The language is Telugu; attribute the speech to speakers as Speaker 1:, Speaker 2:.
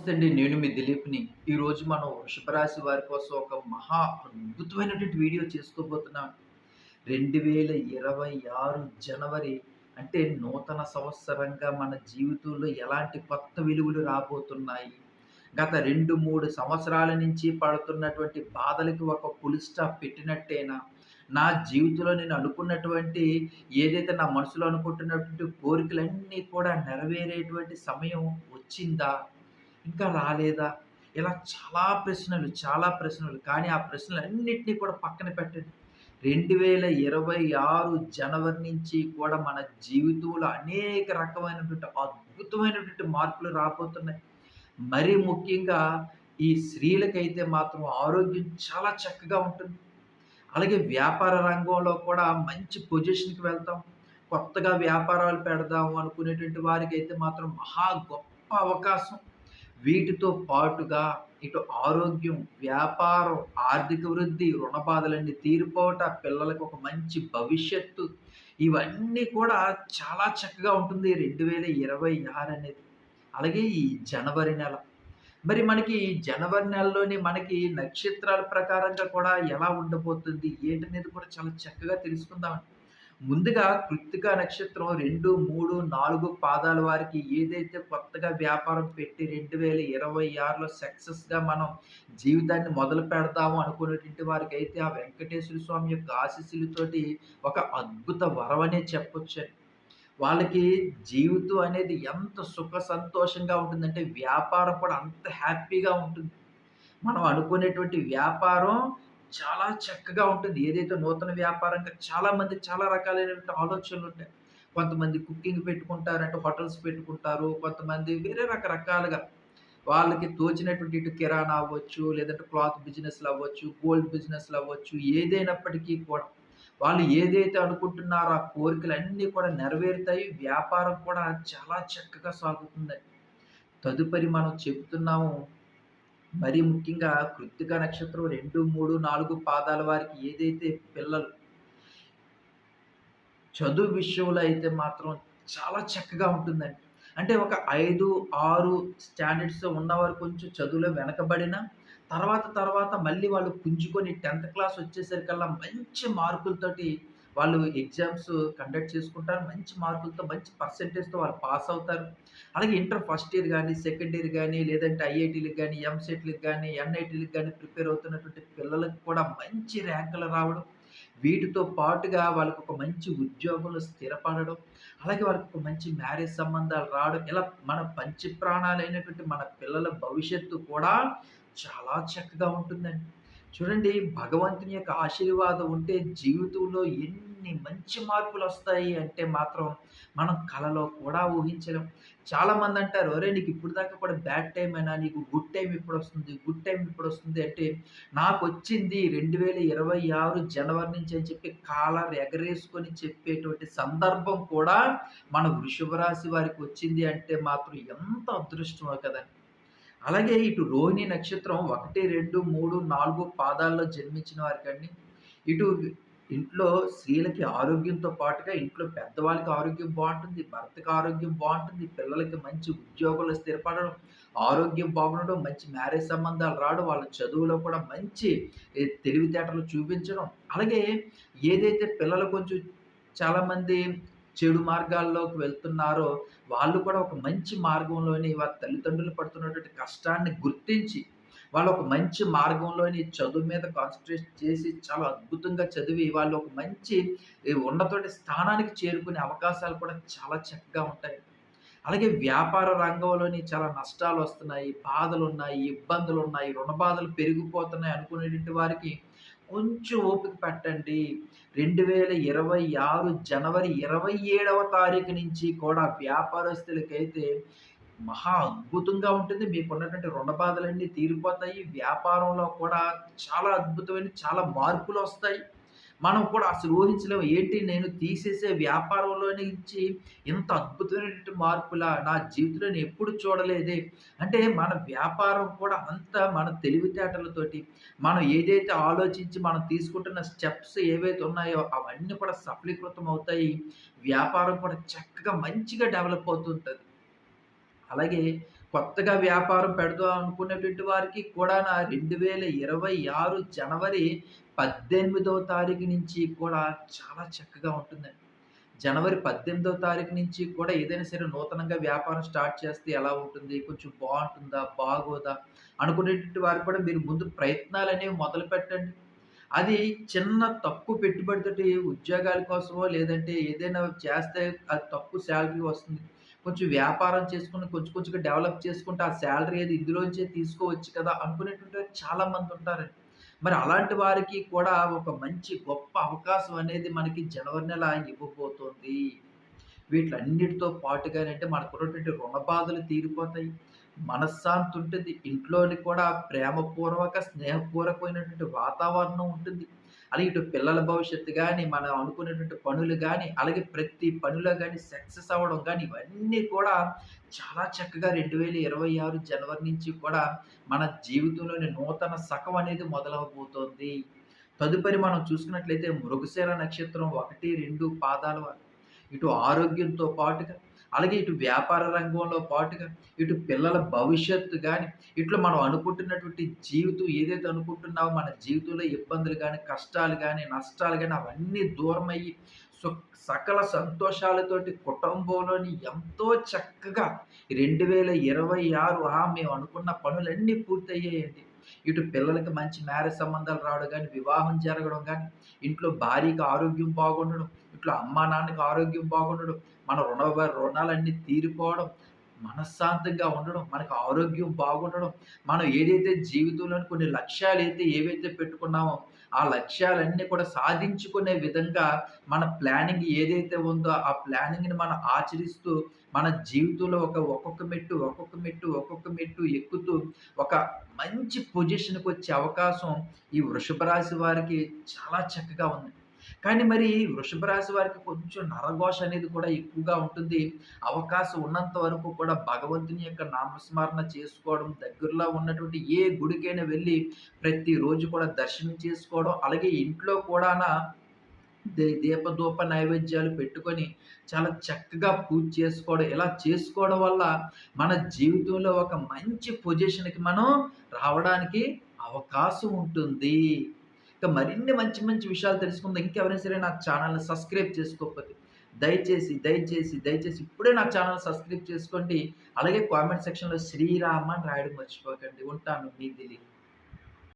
Speaker 1: నమస్తే అండి నేను మీ దిలీప్‌ని. ఈరోజు మనం వృషభరాశి వారి కోసం ఒక మహా అద్భుతమైనటువంటి వీడియో చేసుకోబోతున్నాం. 2026 జనవరి అంటే నూతన సంవత్సరంగా మన జీవితంలో ఎలాంటి కొత్త విలువలు రాబోతున్నాయి. గత 2, 3 సంవత్సరాల నుంచి పడుతున్నటువంటి బాధలకి ఒక పులిస్టాప్ పెట్టినట్టేనా? నా జీవితంలో నేను అనుకున్నటువంటి ఏదైతే నా మనసులో అనుకుంటున్నటువంటి కోరికలన్నీ కూడా నెరవేరేటువంటి సమయం వచ్చిందా? ఇంకా రాలేదా? ఇలా చాలా ప్రశ్నలు, చాలా ప్రశ్నలు. కానీ ఆ ప్రశ్నలన్నిటిని కూడా పక్కన పెట్టండి. 2026 జనవరి నుంచి కూడా మన జీవితంలో అనేక రకమైనటువంటి అద్భుతమైనటువంటి మార్పులు రాబోతున్నాయి. మరీ ముఖ్యంగా ఈ స్త్రీలకైతే మాత్రం ఆరోగ్యం చాలా చక్కగా ఉంటుంది. అలాగే వ్యాపార రంగంలో కూడా మంచి పొజిషన్‌కి వెళ్తాం. కొత్తగా వ్యాపారాలు పెడదాం అనుకునేటువంటి వారికైతే మాత్రం మహా గొప్ప అవకాశం. వీటితో పాటుగా ఇటు ఆరోగ్యం, వ్యాపారం, ఆర్థిక వృద్ధి, రుణ బాధలన్నీ తీరిపోవట, పిల్లలకు ఒక మంచి భవిష్యత్తు ఇవన్నీ కూడా చాలా చక్కగా ఉంటుంది 2026 అనేది. అలాగే ఈ జనవరి నెల. మరి మనకి ఈ జనవరి నెలలోని మనకి నక్షత్రాల ప్రకారంగా కూడా ఎలా ఉండబోతుంది? ఏంటనేది కూడా చాలా చక్కగా తెలుసుకుందామండి. ముందుగా కృత్తిక నక్షత్రం 2, 3, 4 పాదాల వారికి ఏదైతే కొత్తగా వ్యాపారం పెట్టి 2026లో సక్సెస్‌గా మనం జీవితాన్ని మొదలు పెడతాము అనుకునేటువంటి వారికైతే ఆ వెంకటేశ్వర స్వామి యొక్క ఆశీస్సులతోటి ఒక అద్భుత వరమనే చెప్పొచ్చండి. వాళ్ళకి జీవితం అనేది ఎంత సుఖ సంతోషంగా ఉంటుందంటే వ్యాపారం కూడా అంత హ్యాపీగా ఉంటుంది. మనం అనుకునేటువంటి వ్యాపారం చాలా చక్కగా ఉంటుంది. ఏదైతే నూతన వ్యాపారంగా చాలామంది చాలా రకాలైనటువంటి ఆలోచనలు ఉంటాయి కొంతమంది కుకింగ్ పెట్టుకుంటారంటే హోటల్స్ పెట్టుకుంటారు. కొంతమంది వేరే రకరకాలుగా వాళ్ళకి తోచినటువంటి ఇటు కిరాణా అవ్వచ్చు, లేదంటే క్లాత్ బిజినెస్‌లవ్వచ్చు, గోల్డ్ బిజినెస్‌లవ్వచ్చు, ఏదైనప్పటికీ కూడా వాళ్ళు ఏదైతే అనుకుంటున్నారో ఆ కోరికలన్నీ కూడా నెరవేరుతాయి. వ్యాపారం కూడా చాలా చక్కగా సాగుతుందండి. తదుపరి మనం చెప్తున్నాము మరీ ముఖ్యంగా కృత్తిక నక్షత్రం 2, 3, 4 పాదాల వారికి ఏదైతే పిల్లలు చదువు విషయంలో అయితే మాత్రం చాలా చక్కగా ఉంటుందండి. అంటే ఒక 5, 6 స్టాండర్డ్స్ ఉన్నవారు కొంచెం చదువులో వెనకబడిన తర్వాత తర్వాత మళ్ళీ వాళ్ళు పుంజుకొని 10థ్ క్లాస్ వచ్చేసరికల్లా మంచి మార్కులతోటి వాళ్ళు ఎగ్జామ్స్ కండక్ట్ చేసుకుంటారు. మంచి మార్కులతో మంచి పర్సెంటేజ్‌తో వాళ్ళు పాస్ అవుతారు. అలాగే ఇంటర్ ఫస్ట్ ఇయర్ కానీ సెకండ్ ఇయర్ కానీ లేదంటే ఐఐటీ‌లకి కానీ ఎంసెట్‌లకి కానీ ఎన్ఐటీలకు కానీ ప్రిపేర్ అవుతున్నటువంటి పిల్లలకు కూడా మంచి ర్యాంకులు రావడం, వీటితో పాటుగా వాళ్ళకు ఒక మంచి ఉద్యోగంలో స్థిరపడడం, అలాగే వాళ్ళకొక మంచి మ్యారేజ్ సంబంధాలు రావడం, ఇలా మన పంచి ప్రాణాలైనటువంటి మన పిల్లల భవిష్యత్తు కూడా చాలా చక్కగా ఉంటుందండి. చూడండి భగవంతుని యొక్క ఆశీర్వాదం ఉంటే జీవితంలో ఎన్ని మంచి మార్పులు వస్తాయి అంటే మాత్రం మనం కలలో కూడా ఊహించలేం. చాలామంది అంటారు, "ఒరేయ్! నీకు ఇప్పటిదాకా కూడా బ్యాడ్ టైం అయినా నీకు గుడ్ టైం ఇప్పుడు వస్తుంది గుడ్ టైం ఇప్పుడు వస్తుంది అంటే నాకు వచ్చింది రెండు వేల ఇరవై ఆరు జనవరి నుంచి అని చెప్పి కాలర్ ఎగరేసుకొని చెప్పేటువంటి సందర్భం కూడా మన వృషభ రాశి వారికి వచ్చింది అంటే మాత్రం ఎంత అదృష్టమో కదండీ! అలాగే ఇటు రోహిణి నక్షత్రం 1, 2, 3, 4 పాదాల్లో జన్మించిన వారికండి, ఇటు ఇంట్లో స్త్రీలకి ఆరోగ్యంతో పాటుగా ఇంట్లో పెద్దవాళ్ళకి ఆరోగ్యం బాగుంటుంది భర్తకి ఆరోగ్యం బాగుంటుంది పిల్లలకి మంచి ఉద్యోగాలు స్థిరపడడం, ఆరోగ్యం బాగుండడం, మంచి మ్యారేజ్ సంబంధాలు రావడం, వాళ్ళ చదువులో కూడా మంచి తెలివితేటలు చూపించడం. అలాగే ఏదైతే పిల్లలు కొంచెం చాలామంది చెడు మార్గాల్లోకి వెళ్తున్నారో, వాళ్ళు కూడా ఒక మంచి మార్గంలోని వారి తల్లిదండ్రులు పడుతున్నటువంటి కష్టాన్ని గుర్తించి, వాళ్ళు ఒక మంచి మార్గంలోని చదువు మీద కాన్సన్ట్రేట్ చేసి చాలా అద్భుతంగా చదివి వాళ్ళు ఒక మంచి ఈ స్థానానికి చేరుకునే అవకాశాలు కూడా చాలా చక్కగా ఉంటాయి. అలాగే వ్యాపార రంగంలోని చాలా నష్టాలు వస్తున్నాయి బాధలు ఉన్నాయి ఇబ్బందులు ఉన్నాయి రుణ బాధలు పెరిగిపోతున్నాయి అనుకునేటువంటి వారికి కొంచెం ఓపిక పట్టండి. 2026 జనవరి 27వ తారీఖు నుంచి కూడా వ్యాపారస్తులకైతే మహా అద్భుతంగా ఉంటుంది. మీకున్నటువంటి రుణ బాధలన్నీ తీరిపోతాయి. వ్యాపారంలో కూడా చాలా అద్భుతమైన చాలా మార్పులు వస్తాయి మనం కూడా అసలు ఊహించలేము. ఏంటి నేను తీసేసే వ్యాపారంలో నుంచి ఇంత అద్భుతమైనటువంటి మార్పులా? నా జీవితంలో ఎప్పుడు చూడలేదే. అంటే మన వ్యాపారం కూడా అంత మన తెలివితేటలతోటి, మనం ఏదైతే ఆలోచించి మనం తీసుకుంటున్న స్టెప్స్ ఏవైతే ఉన్నాయో అవన్నీ కూడా సఫలీకృతం అవుతాయి. వ్యాపారం కూడా చక్కగా మంచిగా డెవలప్ అవుతుంటుంది అలాగే కొత్తగా వ్యాపారం పెడదాం అనుకునేటువంటి వారికి కూడా నా 2026 జనవరి 18వ తారీఖు నుంచి కూడా చాలా చక్కగా ఉంటుందండి. జనవరి 18వ తారీఖు నుంచి కూడా ఏదైనా సరే నూతనంగా వ్యాపారం స్టార్ట్ చేస్తే ఎలా ఉంటుంది? కొంచెం బాగుంటుందా బాగోదా? అనుకునేటువంటి వారు కూడా మీరు ముందు ప్రయత్నాలు అనేవి మొదలుపెట్టండి. అది చిన్న తక్కువ పెట్టుబడితోటి ఉద్యోగాల కోసమో, లేదంటే ఏదైనా చేస్తే అది తక్కువ శాలరీ వస్తుంది. కొంచెం వ్యాపారం చేసుకుని కొంచెం కొంచెంగా డెవలప్ చేసుకుంటే ఆ శాలరీ ఏది ఇందులోంచే తీసుకోవచ్చు కదా! అనుకునేటువంటి చాలా చాలామంది ఉంటారండి. మరి అలాంటి వారికి కూడా ఒక మంచి గొప్ప అవకాశం అనేది మనకి జనవరి నెల ఇవ్వబోతోంది. వీట్లన్నిటితో పాటుగానంటే మనకున్నటువంటి రుణ బాధలు తీరిపోతాయి. మనశ్శాంతి ఉంటుంది. ఇంట్లోని కూడా ప్రేమపూర్వక, స్నేహపూర్వకమైనటువంటి వాతావరణం ఉంటుంది. అలాగే ఇటు పిల్లల భవిష్యత్తు కానీ మనం అనుకునేటువంటి పనులు కానీ అలాగే ప్రతి పనిలో కానీ సక్సెస్ అవ్వడం కానీ ఇవన్నీ కూడా చాలా చక్కగా 2026 జనవరి నుంచి కూడా మన జీవితంలోని నూతన శకం అనేది మొదలవబోతోంది. తదుపరి మనం చూసుకున్నట్లయితే మృగశిర నక్షత్రం 1, 2 పాదాల ఇటు ఆరోగ్యంతో పాటుగా, అలాగే ఇటు వ్యాపార రంగంలో పాటుగా, ఇటు పిల్లల భవిష్యత్తు కానీ ఇట్లా మనం అనుకుంటున్నటువంటి జీవితం ఏదైతే అనుకుంటున్నామో మన జీవితంలో ఇబ్బందులు కానీ కష్టాలు కానీ నష్టాలు కానీ అవన్నీ దూరమయ్యి సు సకల సంతోషాలతోటి కుటుంబంలోని ఎంతో చక్కగా 2026 ఆ! మేము అనుకున్న పనులన్నీ పూర్తయ్యాయండి. ఇటు పిల్లలకి మంచి మ్యారేజ్ సంబంధాలు రావడం కానీ వివాహం జరగడం కానీ ఇంట్లో భార్యకి ఆరోగ్యం బాగుండడం, ఇట్లా అమ్మా, నాన్నకి ఆరోగ్యం బాగుండడం, మన రుణ రుణాలన్నీ తీరిపోవడం, మనశ్శాంతంగా ఉండడం, మనకు ఆరోగ్యం బాగుండడం, మనం ఏదైతే జీవితంలోని కొన్ని లక్ష్యాలైతే ఏవైతే పెట్టుకున్నామో, ఆ లక్ష్యాలన్నీ కూడా సాధించుకునే విధంగా మన ప్లానింగ్ ఏదైతే ఉందో, ఆ ప్లానింగ్‌ని మనం ఆచరిస్తూ మన జీవితంలో ఒక ఒక్కొక్క మెట్టు, ఒక్కొక్క మెట్టు, ఒక్కొక్క మెట్టు ఎక్కుతూ ఒక మంచి పొజిషన్కి వచ్చే అవకాశం ఈ వృషభ రాశి వారికి చాలా చక్కగా ఉంది. కానీ మరి వృషభ రాశి వారికి కొంచెం నరఘోష అనేది కూడా ఎక్కువగా ఉంటుంది. అవకాశం ఉన్నంత వరకు కూడా భగవంతుని యొక్క నామస్మరణ చేసుకోవడం, దగ్గరలో ఉన్నటువంటి ఏ గుడికైనా వెళ్ళి ప్రతిరోజు కూడా దర్శనం చేసుకోవడం, అలాగే ఇంట్లో కూడాన దే దీపధూప నైవేద్యాలు పెట్టుకొని చాలా చక్కగా పూజ చేసుకోవడం. ఇలా చేసుకోవడం వల్ల మన జీవితంలో ఒక మంచి పొజిషన్‌కి మనం రావడానికి అవకాశం ఉంటుంది. ఇంకా మరిన్ని మంచి మంచి విషయాలు తెలుసుకుందాం. ఇంకెవరైనా సరే నా ఛానల్ని సబ్స్క్రైబ్ చేసుకోకపోతే దయచేసి, దయచేసి, దయచేసి ఇప్పుడే నా ఛానల్ సబ్స్క్రైబ్ చేసుకోండి. అలాగే కామెంట్ సెక్షన్‌లో శ్రీరామ అని రాయడం మర్చిపోకండి. ఉంటాను మీ దిలీప్.